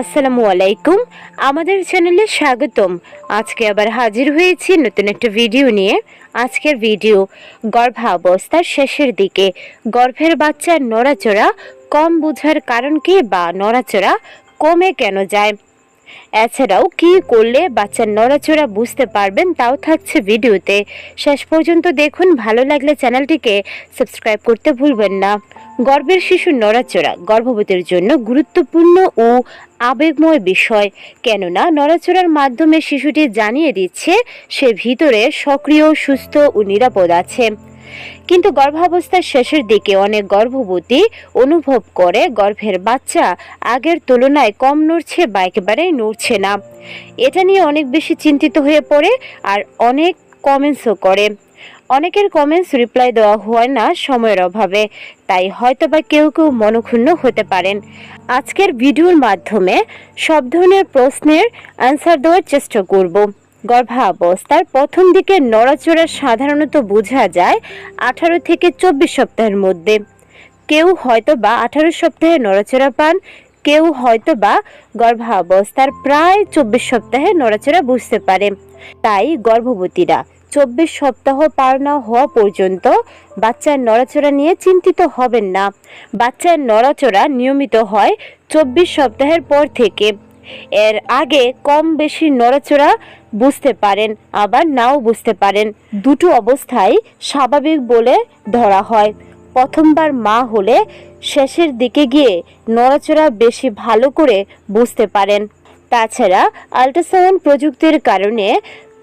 আসসালামু আলাইকুম। আমাদের চ্যানেলে স্বাগতম। আজকে আবার হাজির হয়েছি নতুন একটা ভিডিও নিয়ে। আজকের ভিডিও গর্ভাবস্থার শেষের দিকে। গর্ভের বাচ্চার নড়াচড়া কম বোঝার কারণ কি বা নড়াচড়া কমে কেন যায়? এছাড়াও কি করলে বাচ্চার নড়াচড়া বুঝতে পারবেন তাও থাকছে ভিডিওতে। শেষ পর্যন্ত দেখুন, ভালো লাগলে চ্যানেলটিকে সাবস্ক্রাইব করতে ভুলবেন না। গর্ভের শিশুর নড়াচড়া গর্ভবতীর জন্য গুরুত্বপূর্ণ ও আবেগময় বিষয়। কেননা, নড়াচড়ার মাধ্যমে শিশুটি জানিয়ে দিচ্ছে, সে ভিতরে সক্রিয়, সুস্থ ও নিরাপদ আছে। কিন্তু গর্ভাবস্থার শেষের দিকে অনেক গর্ভবতী অনুভব করে গর্ভের বাচ্চা আগের তুলনায় কম নড়ছে বা একেবারেই নড়ছে না। এটা নিয়ে অনেক বেশি চিন্তিত হয়ে পড়ে আর অনেক কমেন্টসও করে। অনেকের কমেন্টস রিপ্লাই দেওয়া হয় না সময়ের অভাবে, তাই হয়তোবা কেউ কেউ মনক্ষুণ্ণ হতে পারেন। আজকের ভিডিওর মাধ্যমে সব ধরনের প্রশ্নের অ্যান্সার দেওয়ার চেষ্টা করব। গর্ভাবস্থার প্রথম দিকে নড়াচড়া সাধারণত বোঝা যায় আঠারো থেকে চব্বিশ সপ্তাহের মধ্যে। কেউ হয়তো বা আঠারো সপ্তাহে নড়াচড়া পান, কেউ হয়তো বা গর্ভাবস্থার প্রায় চব্বিশ সপ্তাহে নড়াচড়া বুঝতে পারে। তাই গর্ভবতীরা চব্বিশ সপ্তাহ পার না হওয়া পর্যন্ত বাচ্চার নড়াচড়া নিয়ে চিন্তিত হবেন না। বাচ্চার নড়াচড়া নিয়মিত হয় চব্বিশ সপ্তাহের পর থেকে। এর আগে কম বেশি নড়াচড়া বুঝতে পারেন, আবার নাও বুঝতে পারেন। দুটো অবস্থায় স্বাভাবিক বলে ধরা হয়। প্রথমবার মা হলে শেষের দিকে গিয়ে নড়াচড়া বেশি ভালো করে বুঝতে পারেন। তাছাড়া আল্ট্রাসাউন্ড প্রযুক্তির কারণে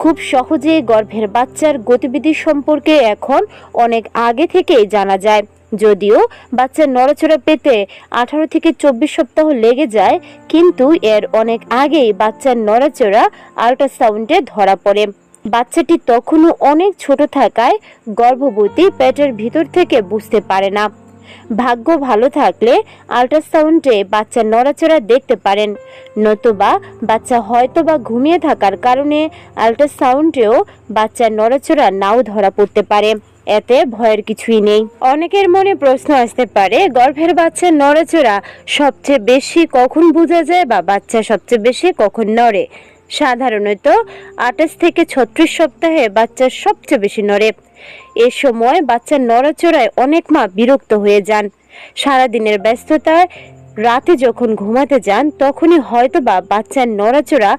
খুব সহজে গর্ভের বাচ্চার গতিবিধি সম্পর্কে এখন অনেক আগে থেকেই জানা যায়। যদিও বাচ্চার নড়াচড়া পেতে আঠারো থেকে চব্বিশ সপ্তাহ লেগে যায়, কিন্তু এর অনেক আগেই বাচ্চার নড়াচড়া আল্ট্রাসাউন্ডে ধরা পড়ে। বাচ্চাটি তখনও অনেক ছোট থাকায় গর্ভবতী পেটের ভিতর থেকে বুঝতে পারে না। ভাগ্য ভালো থাকলে আল্ট্রাসাউন্ডে বাচ্চার নড়াচড়া দেখতে পারেন, নতুবা বাচ্চা হয়তো বা ঘুমিয়ে থাকার কারণে আল্ট্রাসাউন্ডেও বাচ্চার নড়াচড়া নাও ধরা পড়তে পারে। এতে ভয়ের কিছুই নেই। অনেকের মনে প্রশ্ন আসতে পারে, গর্ভের বাচ্চার নড়াচড়া সবচেয়ে বেশি কখন বোঝা যায় বা বাচ্চা সবচেয়ে বেশি কখন নড়ে? সাধারণত আঠাশ থেকে ছত্রিশ সপ্তাহে বাচ্চা সবচেয়ে বেশি নড়ে। এ সময় বাচ্চার নড়াচড়ায় অনেক মা বিরক্ত হয়ে যান। সারাদিনের ব্যস্ততায় রাতে যখন ঘুমাতে যান, তখনই হয়তোবা বাচ্চার নড়াচড়া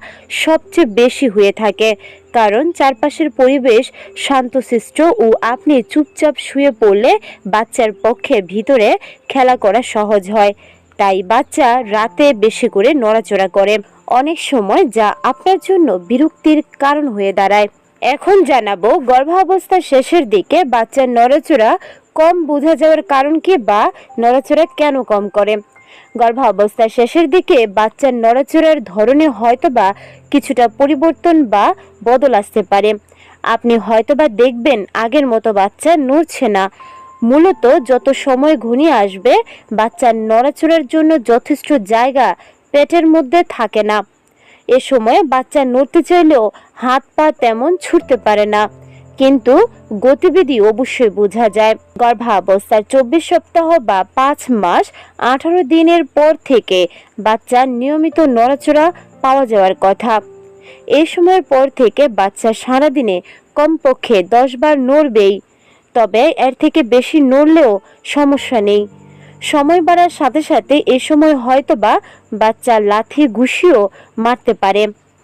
সবচেয়ে বেশি হয়ে থাকে। কারণ চারপাশের পরিবেশ শান্তশিষ্ট ও আপনি চুপচাপ শুয়ে পড়লে বাচ্চার পক্ষে ভিতরে খেলা করা সহজ হয়। তাই বাচ্চা রাতে বেশি করে নড়াচড়া করে। অনেক সময় যা আপনার জন্য বিরক্তির কারণ হয়ে দাঁড়ায়। এখন জানাব গর্ভাবস্থার শেষের দিকে বাচ্চার নড়াচড়া কম বোঝা যাওয়ার কারণ কি বা নড়াচড়া কেন কম করে? গর্ভাবস্থার শেষের দিকে বাচ্চার নড়াচড়ার ধরনে হয়তোবা কিছুটা পরিবর্তন বা বদল আসতে পারে। আপনি হয়তোবা দেখবেন আগের মতো বাচ্চা নড়ছে না। মূলত যত সময় ঘনিয়ে আসবে, বাচ্চার নড়াচড়ার জন্য যথেষ্ট জায়গা পেটের মধ্যে থাকে না। এ সময় বাচ্চা নড়তে চাইলেও হাত পা তেমন ছুটতে পারে না। কিন্তু গতিবিধি অবশ্যই বোঝা যায়। গর্ভাবস্থার চব্বিশ সপ্তাহ বা পাঁচ মাস আঠারো দিনের পর থেকে বাচ্চার নিয়মিত নড়াচড়া পাওয়া যাওয়ার কথা। এই সময়ের পর থেকে বাচ্চা সারাদিনে কমপক্ষে দশ বার নড়বেই, তবে এর থেকে বেশি নড়লেও সমস্যা নেই। সময় বাড়ার সাথে সাথে এ সময় হয়তোবা বাচ্চা লাথি, ঘুষিও মারতে পারে।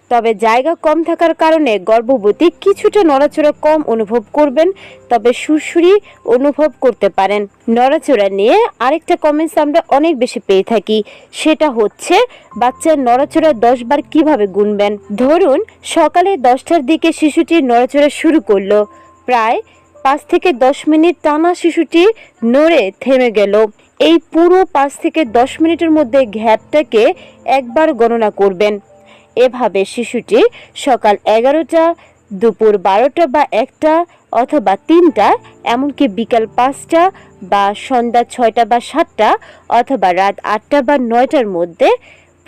তবে জায়গা কম থাকার কারণে গর্ভবতী কিছুটা নড়াচড়া কম অনুভব করবেন, তবে সুরসুরি অনুভব করতে পারেন। নড়াচড়া নিয়ে আরেকটা কমেন্টস আমরা অনেক বেশি পেয়ে থাকি। সেটা হচ্ছে, বাচ্চার নড়াচড়া দশ বার কীভাবে গুনবেন? ধরুন, সকালে দশটার দিকে শিশুটি নড়াচড়া শুরু করল। প্রায় পাঁচ থেকে দশ মিনিট টানা শিশুটি নড়ে থেমে গেল। এই পুরো পাঁচ থেকে দশ মিনিটের মধ্যে ঘ্যাপটাকে একবার গণনা করবেন। এভাবে শিশুটি সকাল এগারোটা, দুপুর বারোটা বা একটা অথবা তিনটা, এমনকি বিকাল পাঁচটা বা সন্ধ্যা ছয়টা বা সাতটা অথবা রাত আটটা বা নয়টার মধ্যে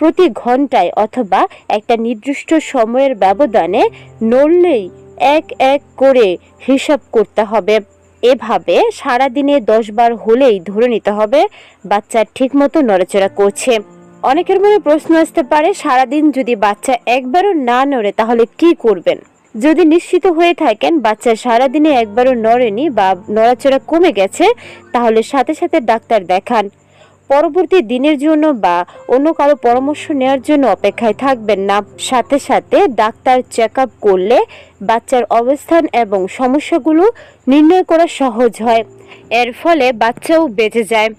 প্রতি ঘন্টায় অথবা একটা নির্দিষ্ট সময়ের ব্যবধানে নড়লেই এক এক করে হিসাব করতে হবে। এভাবে সারাদিনে দশ বার হলেই ধরে নিতে হবে। বাচ্চা ঠিকমতো নড়াচড়া করছে। অনেকের মনে প্রশ্ন আসতে পারে, সারাদিন যদি বাচ্চা একবারও না নড়ে, তাহলে কি করবেন? যদি নিশ্চিত হয়ে থাকেন, বাচ্চা সারাদিনে একবারও নড়েনি বা নড়াচড়া কমে গেছে, তাহলে সাথে সাথে ডাক্তার দেখান। পরবর্তী দিনের জন্য বা অন্য কারও পরামর্শ নেওয়ার জন্য অপেক্ষায় থাকবেন না। সাথে সাথে ডাক্তার চেক করলে বাচ্চার অবস্থান এবং সমস্যাগুলো নির্ণয় করা সহজ হয়। এর ফলে বাচ্চাও বেঁচে যায়।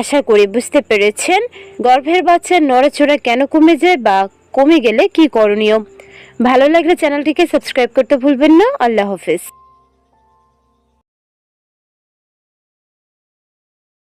আশা করি বুঝতে পেরেছেন, গর্ভের বাচ্চার নড়াচড়া কেন কমে যায় বা কমে গেলে কি করণীয়? ভালো লাগলে চ্যানেলটিকে সাবস্ক্রাইব করতে ভুলবেন না। আল্লাহ হাফিজ।